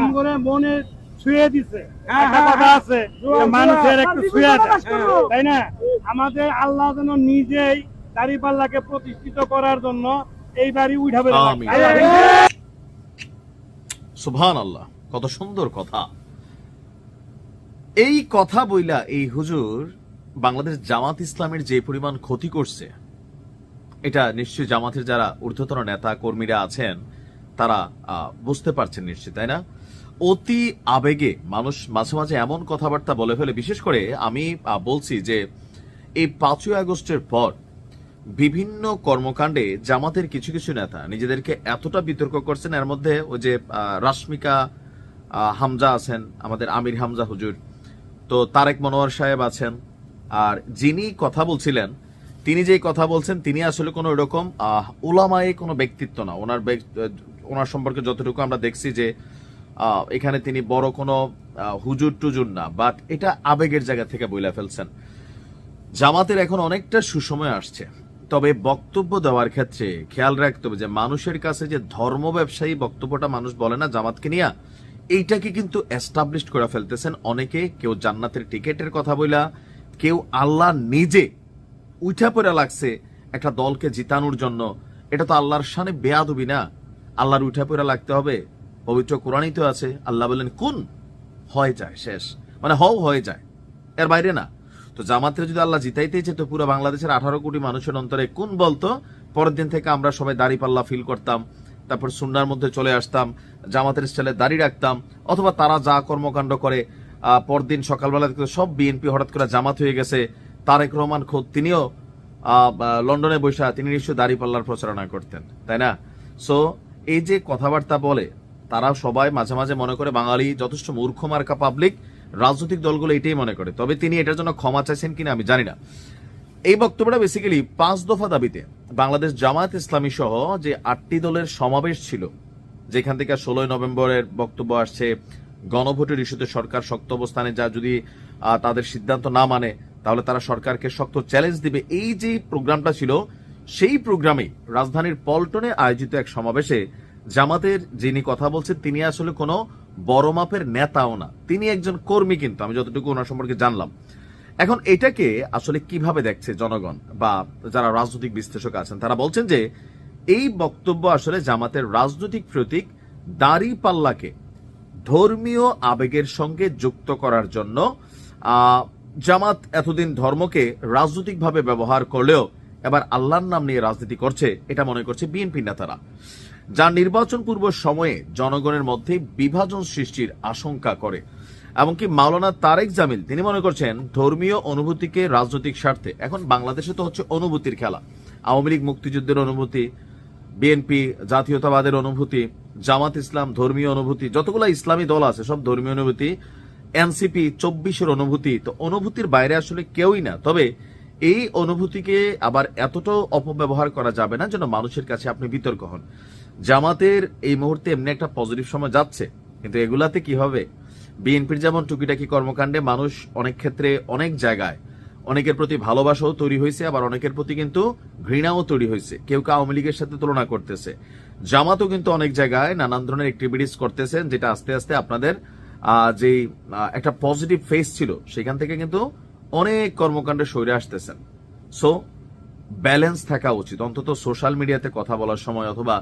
আমগরে মনে ছুঁয়ে দিছে। হ্যাঁ, একটা হ্যাঁ, কথা হ্যাঁ। আছে মানুষের একটু ছুঁয়ে দেয়। তাই না? আমাদের আল্লাহ যেন নিজেই দাড়িপাল্লাকে প্রতিষ্ঠিত করার জন্য এই বাড়ি উঠাবে। সুবহান আল্লাহ কত সুন্দর কথা। এই কথা বইলা এই হুজুর বাংলাদেশ জামাত ইসলামের যে পরিমাণ ক্ষতি করছে এটা নিশ্চয়ই জামাতের যারা ঊর্ধ্বতন নেতা কর্মীরা আছেন তারা আহ, বুঝতে পারছেন নিশ্চয়ই তাই না? অতি আবেগে মানুষ মাঝে মাঝে এমন কথাবার্তা বলে ফেলে, বিশেষ করে আমি বলছি যে এই পাঁচই আগস্টের পর বিভিন্ন কর্মকাণ্ডে জামাতের কিছু কিছু নেতা নিজেদেরকে এতটা বিতর্ক করছেন, এর মধ্যে ওই যে রাশ্মিকা হামজা আছেন, আমাদের আমির হামজা হুজুর, তো তারেক মনোয়ার সাহেব আছেন, আর যিনি কথা বলছিলেন, তিনি যে কথা বলছেন, তিনি আসলে কোনো এরকম ওলামায়ে কোনো ব্যক্তিত্ব না। ওনার ওনার সম্পর্কে যতটুকু আমরা দেখছি যে এখানে তিনি বড় কোনো হুজুর টুজুর না বাট এটা আবেগের জায়গা থেকে বইলা ফেলছেন। জামাতের এখন অনেকটা সুসময় আসছে, তবে বক্তব্য দেওয়ার ক্ষেত্রে খেয়াল রাখতে হবে যে মানুষের কাছে যে ধর্ম ব্যবসায়ী বক্তব্যটা মানুষ বলে না জামাতকে নিয়ে, এইটাকে কিন্তু এস্টাবলিশ করে ফেলতেছেন অনেকে। কেউ জান্নাতের টিকেটের কথা বইলা, কেউ আল্লাহ নিজে উঠা পড়ে লাগছে একটা দলকে জিতানোর জন্য। এটা তো আল্লাহর সানে বেয়াদবি না। আল্লাহর উঠা পড়ে লাগতে হবে। পবিত্র কোরআনই তো আছে। আল্লাহ বলেন কোন? হয়ে যায়, শেষ। মানে হও হয়ে যায়। এর বাইরে না। তো জামাতের যদি আল্লাহ জিতাইতেই যেত পুরো বাংলাদেশের আঠারো কোটি মানুষের অন্তরে কোন বলতো? পরের দিন থেকে আমরা সবাই দাড়ি পাল্লা ফিল করতাম, তারপর সুন্নার মধ্যে চলে আসতাম, জামাতের স্টাইলে দাড়ি রাখতাম, অথবা তারা যা কর্মকাণ্ড করে পরদিন সকালবেলা সব বিএনপি হঠাৎ করে জামাত হয়ে গেছে। তারেক রহমান খোদ তিনিও লন্ডনে বৈশা তিনি নিশ্চয়ই দাড়ি পাল্লার প্রচারণা করতেন, তাই না? সো এই যে কথাবার্তা বলে তারা সবাই মাঝে মাঝে মনে করে বাঙালি যথেষ্ট মূর্খ মার্কা পাবলিক রাজনৈতিক দলগুলো এটাই মনে করে। তবে তিনি এটার জন্য ক্ষমা চাইছেন কিনা আমি জানি না। এই বক্তব্যটা বেসিক্যালি পাঁচ দফা দাবিতে বাংলাদেশ জামায়াত ইসলামী সহ যে আটটি দলের সমাবেশ ছিল, যেখান থেকে ষোলোই নভেম্বরের বক্তব্য আসছে, গণভোটের ইস্যুতে সরকার শক্ত অবস্থানে যা যদি তাদের সিদ্ধান্ত না মানে তাহলে তারা সরকারকে শক্ত চ্যালেঞ্জ দিবে। এই যে প্রোগ্রামটা ছিল, সেই প্রোগ্রামে রাজধানীর পল্টনে আয়োজিত এক সমাবেশে জামাতের যিনি কথা বলছেন, তিনি আসলে কোনো বড় মাপের নেতাও না। তিনি একজন কর্মী কিন্তু, আমি যতটুকু ওনার সম্পর্কে জানলাম। এখন এটাকে আসলে কীভাবে দেখছে জনগণ বা যারা রাজনৈতিক বিশ্লেষক আছেন, তারা বলছেন যে এই বক্তব্য আসলে জামাতের রাজনৈতিক প্রতীক দাড়ি পাল্লাকে ধর্মীয় আবেগের সঙ্গে যুক্ত করার জন্য জামাত এতদিন ধর্মকে রাজনৈতিকভাবে ব্যবহার করলেও এবার আল্লাহর নাম নিয়ে রাজনীতি করছে, এটা মনে করছে বিএনপি নেতারা। যা নির্বাচন পূর্ব সময়ে জনগণের মধ্যে বিভাজন সৃষ্টির আশঙ্কা করে। এমনকি মাওলানা তারেক জামিল, তিনি মনে করছেন ধর্মীয় অনুভূতিকে রাজনৈতিক স্বার্থে। এখন বাংলাদেশে তো হচ্ছে অনুভূতির খেলা। আওয়ামী লীগ মুক্তিযুদ্ধের অনুভূতি, বিএনপি জাতীয়তাবাদের অনুভূতি, জামাত ইসলাম ধর্মীয় অনুভূতি, যতগুলো ইসলামী দল আছে, সব ধর্মীয় অনুভূতি, এনসিপি চব্বিশের অনুভূতি, তো অনুভূতির বাইরে আসলে কেউই না। তবে এই অনুভূতিকে আবার এতটাও অপব্যবহার করা যাবে না যেন মানুষের কাছে আপনি বিতর্ক হন। জামাতের এই মুহূর্তে এমনি একটা পজিটিভ সময় যাচ্ছে, কিন্তু এগুলাতে কি হবে? বিএনপির যেমন টুকিটাকি কর্মকাণ্ডে মানুষ অনেক ক্ষেত্রে অনেক জায়গায় অনেকের প্রতি ভালোবাসাও তৈরি হয়েছে, আবার অনেকের প্রতি কিন্তু ঘৃণাও তৈরি হয়েছে। কেউ কেউ আওয়ামী লীগের সাথে তুলনা করতেছে। জামাতও কিন্তু অনেক জায়গায় নানান ধরনের অ্যাক্টিভিটিস করতেছেন, যেটা আস্তে আস্তে আপনাদের যেই একটা পজিটিভ ফেস ছিল, সেখান থেকে কিন্তু অনেক কর্মকাণ্ডে সরে আসতেছেন। সো ব্যালেন্স থাকা উচিত। অন্তত সোশ্যাল মিডিয়াতে কথা বলার সময় অথবা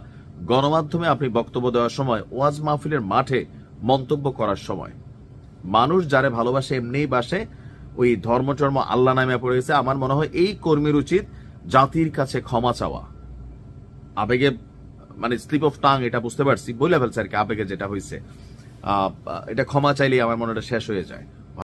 গণমাধ্যমে আপনি বক্তব্য দেওয়ার সময়, ওয়াজ মাহফিলের মাঠে মন্তব্য করার সময়। মানুষ যারে ভালোবাসে এমনিই বাসে, ওই ধর্মচর্ম আল্লাহ নামে পড়ে গেছে। আমার মনে হয় এই কর্মীর উচিত জাতির কাছে ক্ষমা চাওয়া। আবেগে মানে স্লিপ অফ টাং, এটা বুঝতে পারছি। বলে ফেলছে আর কি, আবেগে যেটা হয়েছে এটা ক্ষমা চাইলেই আমার মনে শেষ হয়ে যায়।